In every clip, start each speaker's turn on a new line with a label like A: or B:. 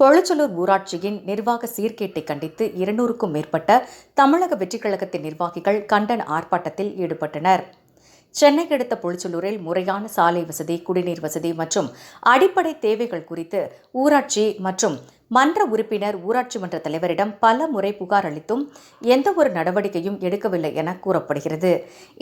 A: பொழுச்சலூர் ஊராட்சியின் நிர்வாக சீர்கேட்டை கண்டித்து இருநூறுக்கும் மேற்பட்ட தமிழக வெற்றிக் கழகத்தின் நிர்வாகிகள் கண்டன ஆர்ப்பாட்டத்தில் ஈடுபட்டனர். சென்னை அடுத்த பொழிச்சலூரில் முறையான சாலை வசதி குடிநீர் வசதி மற்றும் அடிப்படை தேவைகள் குறித்து ஊராட்சி மற்றும் மன்ற உறுப்பினர் ஊராட்சி மன்ற தலைவரிடம் பல முறை புகார் அளித்தும் எந்த ஒரு நடவடிக்கையும் எடுக்கவில்லை என கூறப்படுகிறது.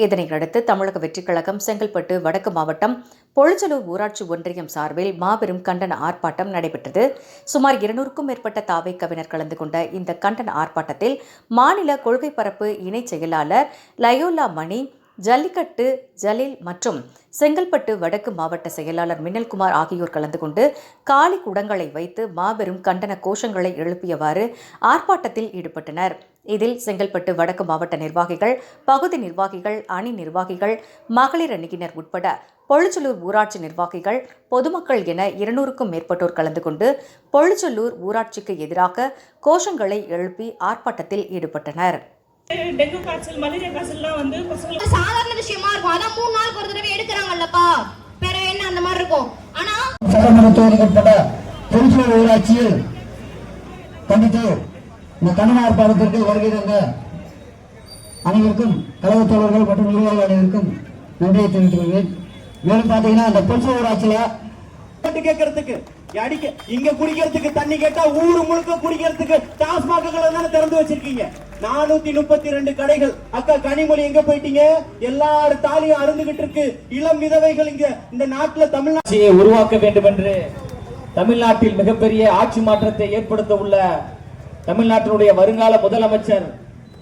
A: இதனையடுத்து தமிழக வெற்றிக்கழகம் செங்கல்பட்டு வடக்கு மாவட்டம் பொழுச்சலூர் ஊராட்சி ஒன்றியம் சார்பில் மாபெரும் கண்டன ஆர்ப்பாட்டம் நடைபெற்றது. சுமார் இருநூறுக்கும் மேற்பட்ட தாவை கவிஞர் கலந்து கொண்ட இந்த கண்டன ஆர்ப்பாட்டத்தில் மாநில கொள்கை பரப்பு இணைச் செயலாளர் லயோலா மணி ஜல்லிக்கட்டு ஜலீல் மற்றும் செங்கல்பட்டு வடக்கு மாவட்ட செயலாளர் மின்னல்குமார் ஆகியோர் கலந்து கொண்டு காலி குடங்களை வைத்து மாபெரும் கண்டன கோஷங்களை எழுப்பியவாறு ஆர்ப்பாட்டத்தில் ஈடுபட்டனர். இதில் செங்கல்பட்டு வடக்கு மாவட்ட நிர்வாகிகள் பகுதி நிர்வாகிகள் அணி நிர்வாகிகள் மகளிர் அணியினர் உட்பட பொழுச்சலூர் ஊராட்சி நிர்வாகிகள் பொதுமக்கள் என இருநூறுக்கும் மேற்பட்டோர் கலந்து கொண்டு பொழுச்சலூர் ஊராட்சிக்கு எதிராக கோஷங்களை எழுப்பி ஆர்ப்பாட்டத்தில் ஈடுபட்டனர்.
B: டெங்கு காய்ச்சல் மலேரியா காய்ச்சல்லாம் வந்து பசங்களுக்கு
C: அது சாதாரண விஷயமா இருக்கும். அதான் மூணு நாளுக்கு ஒரு தடவை எடுக்கிறாங்கல்லப்பா. வேற என்ன அந்த மாதிரி இருக்கும்? ஆனா
D: சட்டமன்ற தொகுதிக்கு உட்பட்ட பொதுச்சூழல் ஊராட்சியில் கண்டித்து இந்த கண்டன ஆர்ப்பாட்டத்திற்கு வருகை தந்த அனைவருக்கும் கழகத் தோழர்கள் மற்றும் நிர்வாகிகள் அனைவருக்கும் நன்றியை தெரிவித்துக் கொள்வேன் மேலும் பார்த்தீங்கன்னா இந்த பொதுச்சூழல் ஊராட்சியில்
E: கேட்கறதுக்கு அடிக்க இங்க குடிக்கிறதுக்கு தண்ணி கேட்டா ஊரு முழுக்க குடிக்கிறதுக்கு டாஸ்மாக்குகளை தானே திறந்து வச்சிருக்கீங்க. நானூத்தி முப்பத்தி ரெண்டு கடைகள். அக்கா கனிமொழி எங்க போயிட்டீங்க? எல்லாரும் தாலியும் அருந்துகிட்டு இருக்கு. இளம் விதவைகள் இங்க இந்த நாட்டுல தமிழ்நாடு
F: ஆட்சியை உருவாக்க வேண்டும் என்று தமிழ்நாட்டில் மிகப்பெரிய ஆட்சி மாற்றத்தை ஏற்படுத்த உள்ள தமிழ்நாட்டினுடைய வருங்கால முதலமைச்சர்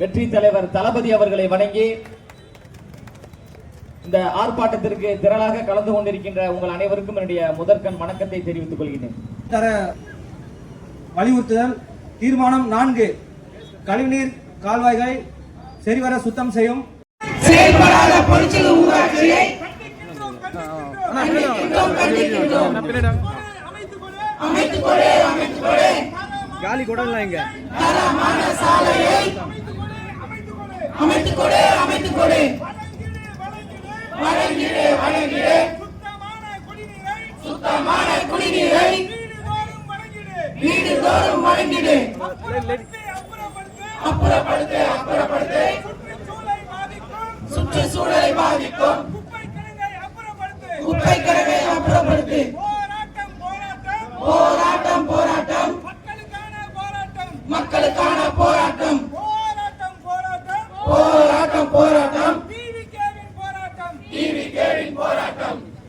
F: வெற்றி தலைவர் தளபதி அவர்களை வணங்கி இந்த ஆர்ப்பாட்டத்திற்கு திரளாக கலந்து கொண்டிருக்கின்ற உங்கள் அனைவருக்கும் என்னுடைய முதற்கண் வணக்கத்தை தெரிவித்துக் கொள்கிறேன்.
G: தர வலியுறுத்துதல் தீர்மானம் நான்கு. கழிவுநீர் கால்வாய்களை சரிவர சுத்தம் செய்யும்.
E: காலி குடம்லாம் எங்க
H: சுத்தமான குடிநீரை வீடுதோறும் வழங்கிடு. அப்புறப்படுத்து அப்புறப்படுத்து. சுற்றுச்சூழலை பாதிக்கும். குப்பை கிடங்கை அப்புறப்படுத்து போராட்டம் போராட்டம் மக்களுக்கான போராட்டம் போராட்டம் போராட்டம்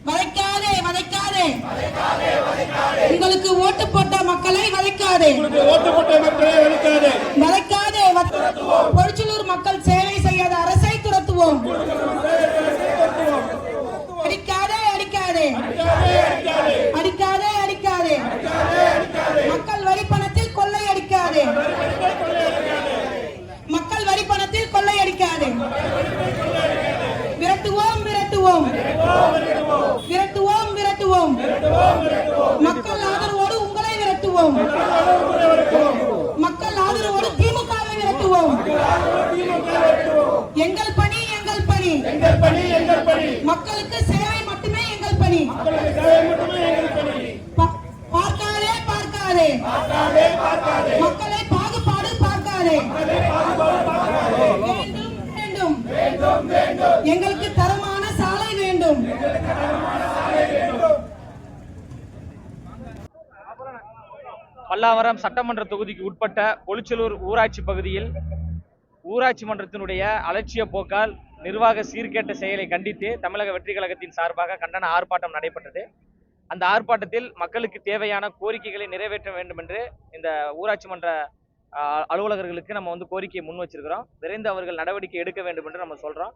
I: வதைக்காதே வதைக்காதே உங்களுக்கு ஓட்டு போட்ட மக்களை வதைக்காதே
E: ஓட்டு போட்ட மக்களை அளிக்காது
I: வதைக்காதே வ- பொறிச்சலூர் மக்கள் சேவை செய்யாத அரசை துரத்துவோம். அடிக்காதே அடிக்காதே. அடிக்காதே அடிக்காதே. மக்கள் வரி பணத்தில் கொள்ளை அடிக்காதே. மக்கள் வரி பணத்தில் கொள்ளை அடிக்காதே. விரட்டுவோம் விரட்டுவோம். விரட்டுவோம் விரட்டுவோம். மக்கள் ஆதரவோடு உங்களை விரட்டுவோம் மக்கள் ஆதரவோடு திமுகவை விரட்டுவோம் எங்கள் பணி எங்கள் பணி மக்களுக்கு சேவை மட்டுமே எங்கள் பணி பா- பார்க்காதே பார்க்காதே மக்களை பாகுபாடு பார்க்காதே. வேண்டும் வேண்டும். எங்களுக்கு தரமான சாலை வேண்டும்.
F: பல்லாவரம் சட்டமன்ற தொகுதிக்கு உட்பட்ட பொலிச்சலூர் ஊராட்சி பகுதியில் ஊராட்சி மன்றத்தினுடைய அலட்சிய போக்கால் நிர்வாக சீர்கேட்ட செயலை கண்டித்து தமிழக வெற்றி கழகத்தின் சார்பாக கண்டன ஆர்ப்பாட்டம் நடைபெற்றது. அந்த ஆர்ப்பாட்டத்தில் மக்களுக்கு தேவையான கோரிக்கைகளை நிறைவேற்ற வேண்டும் என்று இந்த ஊராட்சி மன்ற அலுவலகர்களுக்கு நம்ம வந்து கோரிக்கையை முன் வச்சிருக்கிறோம். விரைந்து அவர்கள் நடவடிக்கை எடுக்க வேண்டும் என்று நம்ம சொல்றோம்.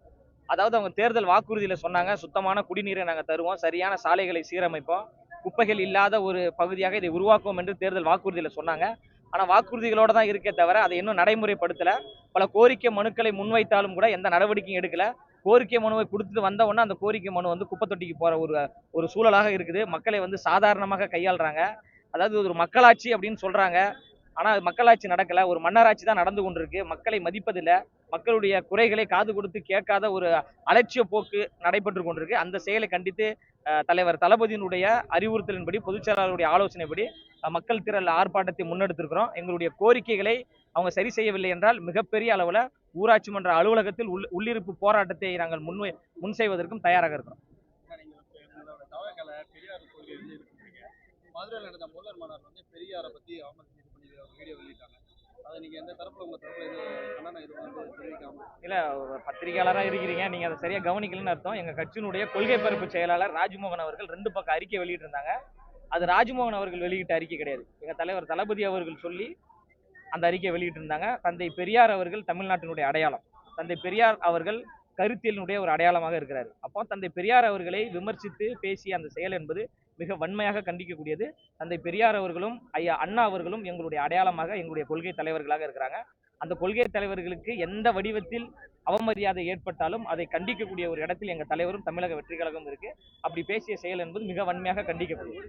F: அதாவது அவங்க தேர்தல் வாக்குறுதியில சொன்னாங்க சுத்தமான குடிநீரை நாங்கள் தருவோம் சரியான சாலைகளை சீரமைப்போம் குப்பைகள் இல்லாத ஒரு பகுதியாக இதை உருவாக்குவோம் என்று தேர்தல் வாக்குறுதியில சொன்னாங்க. ஆனால் வாக்குறுதிகளோடு தான் இருக்கே தவிர அதை இன்னும் நடைமுறைப்படுத்தலை. பல கோரிக்கை மனுக்களை முன்வைத்தாலும் கூட எந்த நடவடிக்கையும் எடுக்கலை. கோரிக்கை மனுவை கொடுத்துட்டு வந்த உடனே அந்த கோரிக்கை மனு வந்து குப்பை தொட்டிக்கு ஒரு ஒரு சூழலாக இருக்குது. மக்களை வந்து சாதாரணமாக கையாளுறாங்க. அதாவது ஒரு மக்களாட்சி அப்படின்னு சொல்கிறாங்க ஆனால் அது மக்களாட்சி நடக்கலை. ஒரு மன்னராட்சி தான் நடந்து கொண்டிருக்கு. மக்களை மதிப்பதில்லை. மக்களுடைய குறைகளை காது கொடுத்து கேட்காத ஒரு அலட்சிய போக்கு நடைபெற்று கொண்டிருக்கு. அந்த செயலை கண்டித்து தலைவர் தளபதியினுடைய அறிவுறுத்தலின்படி பொதுச்செயலாளருடைய ஆலோசனைப்படி மக்கள் திரள் ஆர்ப்பாட்டத்தை முன்னெடுத்திருக்கிறோம். எங்களுடைய கோரிக்கைகளை அவங்க சரி செய்யவில்லை என்றால் மிகப்பெரிய அளவில் ஊராட்சி மன்ற அலுவலகத்தில் உள் உள்ளிருப்பு போராட்டத்தை நாங்கள் முன் முன் செய்வதற்கும் தயாராக இருக்கிறோம்.
J: மதுரையில் நடந்த முதல்வர் மாநாடு வந்து பெரியாரை பத்தி அவமதிச்சு பண்ணி வீடியோ வெளியிட்டாங்க அதை நீங்க எந்த தரப்புல உங்க தரப்புல கண்டனம் இது வந்து தெரிவிக்காம
F: இல்ல ஒரு பத்திரிகையாளராக இருக்கிறீங்க. நீங்கள் அதை சரியாக கவனிக்கலன்னு அர்த்தம். எங்கள் கட்சியினுடைய கொள்கை பரப்பு செயலாளர் ராஜ்மோகன் அவர்கள் ரெண்டு பக்கம் அறிக்கை வெளியிட்டிருந்தாங்க. அது ராஜ்மோகன் அவர்கள் வெளியிட்ட அறிக்கை கிடையாது. எங்கள் தலைவர் தளபதி அவர்கள் சொல்லி அந்த அறிக்கை வெளியிட்டிருந்தாங்க. தந்தை பெரியார் அவர்கள் தமிழ்நாட்டினுடைய அடையாளம். தந்தை பெரியார் அவர்கள் கருத்தியலினுடைய ஒரு அடையாளமாக இருக்கிறார். அப்போ தந்தை பெரியார் அவர்களை விமர்சித்து பேசிய அந்த செயல் என்பது மிக வன்மையாக கண்டிக்கக்கூடியது. தந்தை பெரியார் அவர்களும் ஐயா அண்ணா அவர்களும் எங்களுடைய அடையாளமாக எங்களுடைய கொள்கை தலைவர்களாக இருக்கிறாங்க. அந்த கொள்கை தலைவர்களுக்கு எந்த வடிவத்தில் அவமரியாதை ஏற்பட்டாலும் அதை கண்டிக்கக்கூடிய ஒரு இடத்தில் எங்கள் தலைவரும் தமிழக வெற்றி கழகம் இருக்கு. அப்படி பேசிய செயல் என்பது மிக வன்மையாக
J: கண்டிக்கப்படும்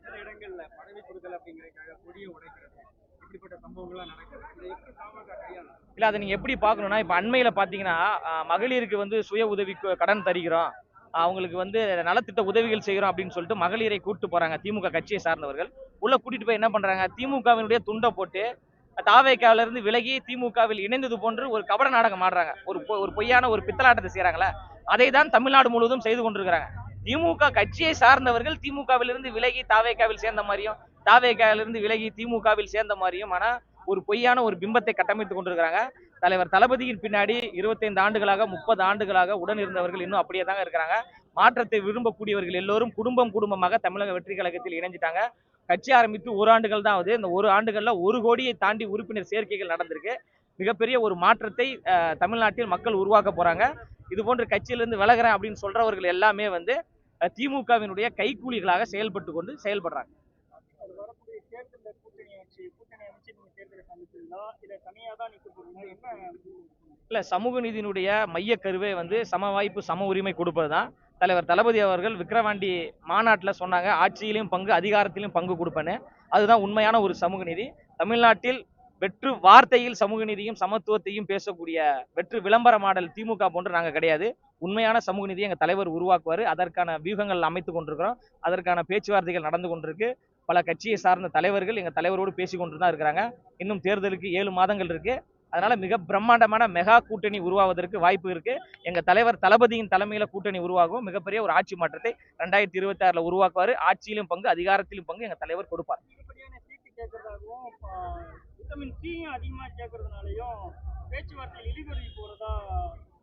F: இல்ல அதை நீங்க எப்படி பாக்கணும்னா இப்ப அண்மையில பாத்தீங்கன்னா மகளிருக்கு வந்து சுய உதவி கடன் தருகிறோம். அவங்களுக்கு வந்து நலத்திட்ட உதவிகள் செய்கிறோம் அப்படின்னு சொல்லிட்டு மகளிரை கூட்டு போறாங்க திமுக கட்சியை சார்ந்தவர்கள். உள்ள கூட்டிட்டு போய் என்ன பண்றாங்க திமுகவினுடைய துண்டை போட்டு தாவேக்காவில இருந்து விலகி திமுகவில் இணைந்தது போன்று ஒரு கபட நாடகம் ஆடுறாங்க. ஒரு பொ- ஒரு பொய்யான ஒரு பித்தலாட்டத்தை செய்யறாங்களே அதை தான் தமிழ்நாடு முழுவதும் செய்து கொண்டிருக்கிறாங்க. திமுக கட்சியை சார்ந்தவர்கள் திமுகவில் இருந்து விலகி தாவேக்காவில் சேர்ந்த மாதிரியும் தாவேக்காவில இருந்து விலகி திமுகவில் சேர்ந்த மாதிரியும் ஆனா ஒரு பொய்யான ஒரு பிம்பத்தை கட்டமைத்து கொண்டிருக்கிறாங்க. தலைவர் தளபதியின் பின்னாடி இருபத்தைந்து ஆண்டுகளாக முப்பது ஆண்டுகளாக உடன் இருந்தவர்கள் இன்னும் அப்படியே தாங்க இருக்கிறாங்க. மாற்றத்தை விரும்பக்கூடியவர்கள் எல்லோரும் குடும்பம் குடும்பமாக தமிழக வெற்றி கழகத்தில் இணைஞ்சிட்டாங்க. கட்சி ஆரம்பித்து ஒரு ஆண்டுகள் தான் ஆகுது. இந்த ஒரு ஆண்டுகள்ல ஒரு கோடியை தாண்டி உறுப்பினர் சேர்க்கைகள் நடந்திருக்கு. மிகப்பெரிய ஒரு மாற்றத்தை அஹ், தமிழ்நாட்டில் மக்கள் உருவாக்க போறாங்க. இது போன்ற கட்சியிலிருந்து விலகிறேன் அப்படின்னு சொல்றவர்கள் எல்லாமே வந்து திமுகவினுடைய கைக்கூலிகளாக செயல்பட்டு கொண்டு செயல்படுறாங்க
B: அது வரக்கூடிய தேர்தலில் கூட்டணி வச்சு கூட்டணி அமைச்சு நீங்க தேர்தலை சந்திச்சீங்களா இல்ல
F: சமூக நீதியினுடைய மைய கருவே வந்து சம வாய்ப்பு சம உரிமை கொடுப்பது தான் தலைவர் தளபதி அவர்கள் விக்கிரவாண்டி மாநாட்டில் சொன்னாங்க ஆட்சியிலும் பங்கு அதிகாரத்திலும் பங்கு கொடுப்பேன்னு. அதுதான் உண்மையான ஒரு சமூக நீதி. தமிழ்நாட்டில் வெற்று வார்த்தையில் சமூக நீதியும் சமத்துவத்தையும் பேசக்கூடிய வெற்று விளம்பர மாடல் திமுக போன்று நாங்கள் கிடையாது. உண்மையான சமூக நீதியை எங்கள் தலைவர் உருவாக்குவார். அதற்கான வியூகங்கள் அமைத்து கொண்டிருக்கிறோம். அதற்கான பேச்சுவார்த்தைகள் நடந்து கொண்டிருக்கு. பல கட்சியை சார்ந்த தலைவர்கள் எங்கள் தலைவரோடு பேசி கொண்டு தான் இருக்கிறாங்க. இன்னும் தேர்தலுக்கு ஏழு மாதங்கள் இருக்கு. அதனால மிக பிரம்மாண்டமான மெகா கூட்டணி உருவாவதற்கு வாய்ப்பு இருக்கு. எங்க தலைவர் தளபதியின் தலைமையில கூட்டணி உருவாகும் மிகப்பெரிய ஒரு ஆட்சி மாற்றத்தை ரெண்டாயிரத்தி இருபத்தி ஆறுல உருவாக்குவாரு. ஆட்சியிலும் பங்கு அதிகாரத்திலும் பங்கு எங்க தலைவர் கொடுப்பார்.
B: விட்டமின் சியும் அதிகமா கேட்கறதுனாலயும் பேச்சுவார்த்தையில் இழுபறி போறதா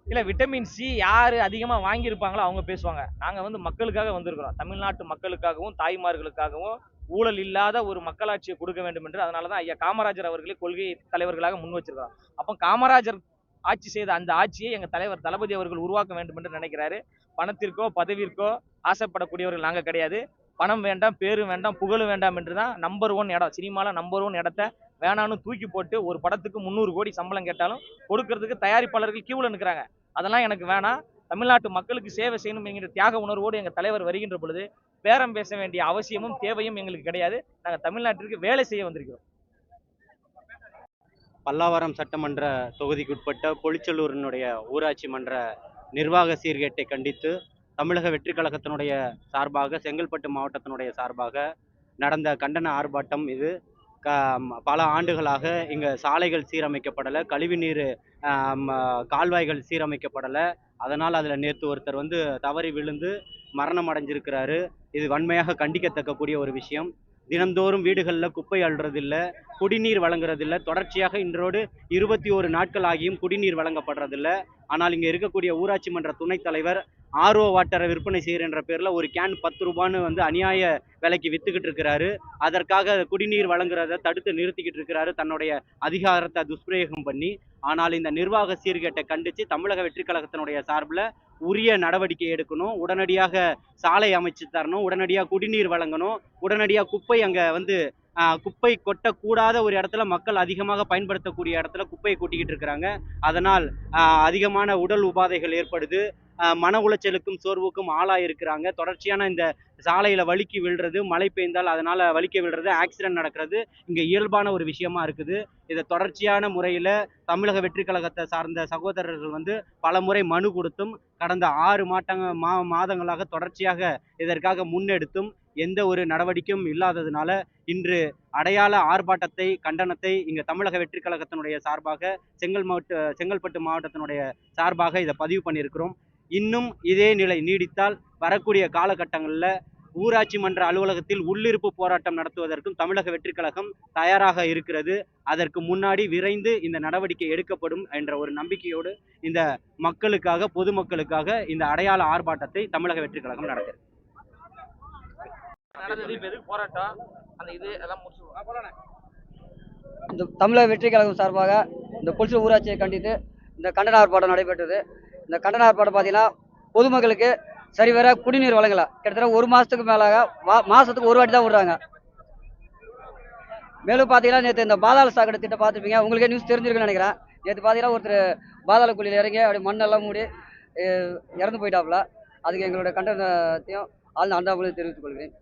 F: இல்ல விட்டமின் சி யாரு அதிகமா வாங்கியிருப்பாங்களோ அவங்க பேசுவாங்க. நாங்க வந்து மக்களுக்காக வந்திருக்கிறோம். தமிழ்நாட்டு மக்களுக்காகவும் தாய்மார்களுக்காகவும் ஊழல் இல்லாத ஒரு மக்களாட்சியை கொடுக்க வேண்டும் என்று அதனால தான் ஐயா காமராஜர் அவர்களை கொள்கை தலைவர்களாக முன் வச்சிருக்கிறோம் அப்போ காமராஜர் ஆட்சி செய்த அந்த ஆட்சியை எங்கள் தலைவர் தளபதி அவர்கள் உருவாக்க வேண்டும் என்று நினைக்கிறாரு. பணத்திற்கோ பதவிற்கோ ஆசைப்படக்கூடியவர்கள் நாங்கள் கிடையாது. பணம் வேண்டாம் பேரும் வேண்டாம் புகழும் வேண்டாம் என்று தான் நம்பர் ஒன் இடம் சினிமாவில் நம்பர் ஒன் இடத்த வேணான்னு தூக்கி போட்டு ஒரு படத்துக்கு முந்நூறு கோடி சம்பளம் கேட்டாலும் கொடுக்கறதுக்கு தயாரிப்பாளர்கள் கியூவில் நிற்கிறாங்க அதெல்லாம் எனக்கு வேணாம். தமிழ்நாட்டு மக்களுக்கு சேவை செய்யணும் என்கிற தியாக உணர்வோடு எங்கள் தலைவர் வருகின்ற பொழுது பேரம் பேச வேண்டிய அவசியமும் தேவையும் எங்களுக்கு கிடையாது. நாங்கள் தமிழ்நாட்டிற்கு வேலை செய்ய வந்திருக்கிறோம்.
K: பல்லாவரம் சட்டமன்ற தொகுதிக்குட்பட்ட பொலிச்சலூரினுடைய ஊராட்சி மன்ற நிர்வாக சீர்கேட்டை கண்டித்து தமிழக வெற்றி கழகத்தினுடைய சார்பாக செங்கல்பட்டு மாவட்டத்தினுடைய சார்பாக நடந்த கண்டன ஆர்ப்பாட்டம் இது. பல ஆண்டுகளாக இங்கே சாலைகள் சீரமைக்கப்படலை கழிவுநீர் கால்வாய்கள் சீரமைக்கப்படலை. அதனால் அதில் நேற்று ஒருத்தர் வந்து தவறி விழுந்து மரணம் அடைஞ்சிருக்கிறாரு. இது வன்மையாக கண்டிக்கத்தக்கக்கூடிய ஒரு விஷயம். தினந்தோறும் வீடுகளில் குப்பை அள்ளுறதில்ல குடிநீர் வழங்குறதில்ல. தொடர்ச்சியாக இன்றோடு இருபத்தி ஒரு நாட்கள் ஆகியும் குடிநீர் வழங்கப்படுறதில்ல. ஆனால் இங்கே இருக்கக்கூடிய ஊராட்சி மன்ற துணைத் தலைவர் ஆர்ஓ வாட்டரை விற்பனை செய்கிறன்ற பேரில் ஒரு கேன் பத்து ரூபான்னு வந்து அநியாய விலைக்கு வித்துக்கிட்டு இருக்கிறாரு. அதற்காக குடிநீர் வழங்குறத தடுத்து நிறுத்திக்கிட்டு இருக்கிறாரு தன்னுடைய அதிகாரத்தை துஷ்பிரயோகம் பண்ணி. ஆனால் இந்த நிர்வாக சீர்கேட்டை கண்டித்து தமிழக வெற்றிக் கழகத்தினுடைய சார்பில் உரிய நடவடிக்கை எடுக்கணும். உடனடியாக சாலை அமைச்சு தரணும். உடனடியாக குடிநீர் வழங்கணும். உடனடியாக குப்பை அங்கே வந்து குப்பை கொட்டக்கூடாத ஒரு இடத்துல மக்கள் அதிகமாக பயன்படுத்தக்கூடிய இடத்துல குப்பையை கொட்டிக்கிட்டு இருக்கிறாங்க. அதனால் அதிகமான உடல் உபாதைகள் ஏற்படுது. மன உளைச்சலுக்கும் சோர்வுக்கும் ஆளாயிருக்கிறாங்க. தொடர்ச்சியான இந்த சாலையில் வழுக்கி விழுறது மழை பெய்ந்தால் அதனால் வலிக்க விழுறது ஆக்சிடென்ட் நடக்கிறது இங்கே இயல்பான ஒரு விஷயமா இருக்குது. இதை தொடர்ச்சியான முறையில் தமிழக வெற்றி கழகத்தை சார்ந்த சகோதரர்கள் வந்து பல முறை மனு கொடுத்தும் கடந்த ஆறு மாட்டங்க மா மாதங்களாக தொடர்ச்சியாக இதற்காக முன்னெடுத்தும் எந்த ஒரு நடவடிக்கையும் இல்லாததுனால இன்று அடையாள ஆர்ப்பாட்டத்தை கண்டனத்தை இங்கே தமிழக வெற்றி கழகத்தினுடைய சார்பாக செங்கல் மாவட்ட செங்கல்பட்டு மாவட்டத்தினுடைய சார்பாக இதை பதிவு பண்ணியிருக்கிறோம். இன்னும் இதே நிலை நீடித்தால் வரக்கூடிய காலகட்டங்களில் ஊராட்சி மன்ற அலுவலகத்தில் உள்ளிருப்பு போராட்டம் நடத்துவதற்கும் தமிழக வெற்றி கழகம் தயாராக இருக்கிறது. அதற்கு முன்னாடி விரைந்து இந்த நடவடிக்கை எடுக்கப்படும் என்ற ஒரு நம்பிக்கையோடு இந்த மக்களுக்காக பொதுமக்களுக்காக இந்த அடையாள ஆர்ப்பாட்டத்தை தமிழக வெற்றி கழகம்
F: முடிச்சுடுவோம்.
L: இந்த தமிழக வெற்றி கழகம் சார்பாக இந்த புலிசூர் ஊராட்சியை கண்டித்து இந்த கண்டன ஆர்ப்பாட்டம் நடைபெற்றது. இந்த கண்டன ஆர்ப்பாட்டம் பார்த்தீங்கன்னா பொதுமக்களுக்கு சரிவர குடிநீர் வழங்கல. கிட்டத்தட்ட ஒரு மாதத்துக்கு மேலாக மாதத்துக்கு ஒரு வாட்டி தான் விடுறாங்க. மேலும் பார்த்தீங்கன்னா நேற்று இந்த பாதாள சாக்கடை திட்டம் பார்த்துருப்பீங்க உங்களுக்கே நியூஸ் தெரிஞ்சிருக்குன்னு நினைக்கிறேன். நேற்று பார்த்தீங்கன்னா ஒருத்தர் பாதாள குழியில் இறங்கி அப்படி மண்ணெல்லாம் மூடி இறந்து போயிட்டாப்புல. அதுக்கு எங்களோட கண்டனத்தையும் ஆழ்ந்த அண்டாமலையும் தெரிவித்துக் கொள்கிறேன்.